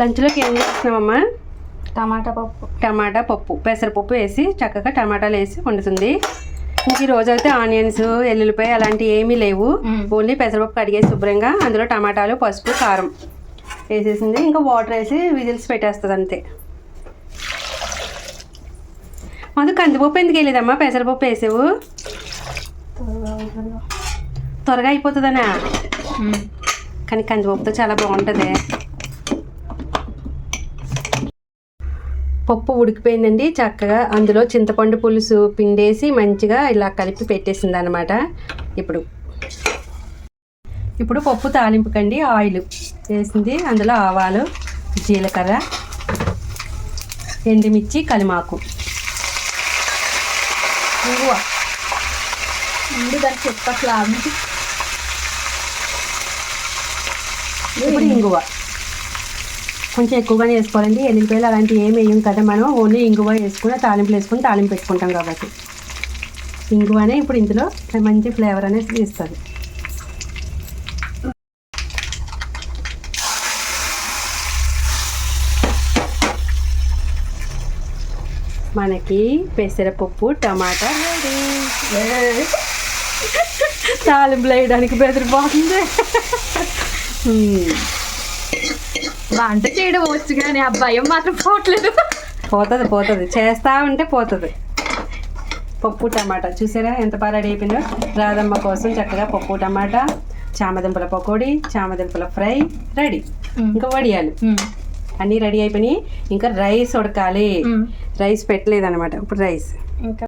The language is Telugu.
లంచ్లోకి ఏం చేస్తున్నామమ్మా టమాటా పప్పు. టమాటా పప్పు. పెసరపప్పు వేసి చక్కగా టమాటాలు వేసి వండుతుంది. ఇంక ఈ రోజు అయితే ఆనియన్స్ ఎల్లుల్లిపాయ అలాంటివి ఏమీ లేవు. ఓన్లీ పెసరపప్పు కడిగేసి శుభ్రంగా అందులో టమాటాలు పసుపు కారం వేసేసింది. ఇంకా వాటర్ వేసి విజిల్స్ పెట్టేస్తుంది అంతే. మధు కందిపప్పు ఎందుకు వెళ్ళేదమ్మా పెసరపప్పు వేసావు? త్వరగా అయిపోతుందనా? కానీ కందిపప్పుతో చాలా బాగుంటుంది. పప్పు ఉడికిపోయిందండి. చక్కగా అందులో చింతపండు పులుసు పిండేసి మంచిగా ఇలా కలిపి పెట్టేసింది అనమాట ఇప్పుడు ఇప్పుడు పప్పు తాలింపుకండి ఆయిల్ వేసింది. అందులో ఆవాలు జీలకర్ర ఎండుమిర్చి కలిమాకు. ఇంగువ. ముందు చెప్పట్లా ఇప్పుడు ఇంగువ. కొంచెం ఎక్కువగానే వేసుకోవాలండి. ఎల్లిపాయలు అలాంటివి ఏమి వేయం కదా మనం. ఓన్లీ ఇంగువ వేసుకుని తాలింపులు వేసుకుని తాలింపు పెట్టుకుంటాం కాబట్టి. ఇంగువనే ఇప్పుడు ఇందులో మంచి ఫ్లేవర్ అనేది ఇస్తుంది. మనకి పెసరపప్పు టమాటా రెడీ. తాలింపులు వేయడానికి బెదిరిపోతుంది. హ్మ్. వంట చేయడం వచ్చు కానీ ఆ భయం మాత్రం పోవట్లేదు. పోతుంది పోతుంది. చేస్తా ఉంటే పోతుంది. పప్పు టమాటా చూసారా ఎంత బాగా రెడీ అయిపోయిందో? రాధమ్మ కోసం చక్కగా పప్పు టమాటా చామదుంపల పకోడీ చామదుంపల ఫ్రై రెడీ. ఇంకా వడియాలు. అన్నీ రెడీ అయిపోయినాయి. ఇంకా రైస్ ఉడకాలి. రైస్ పెట్టలేదు అనమాట ఇప్పుడు రైస్. ఇంకా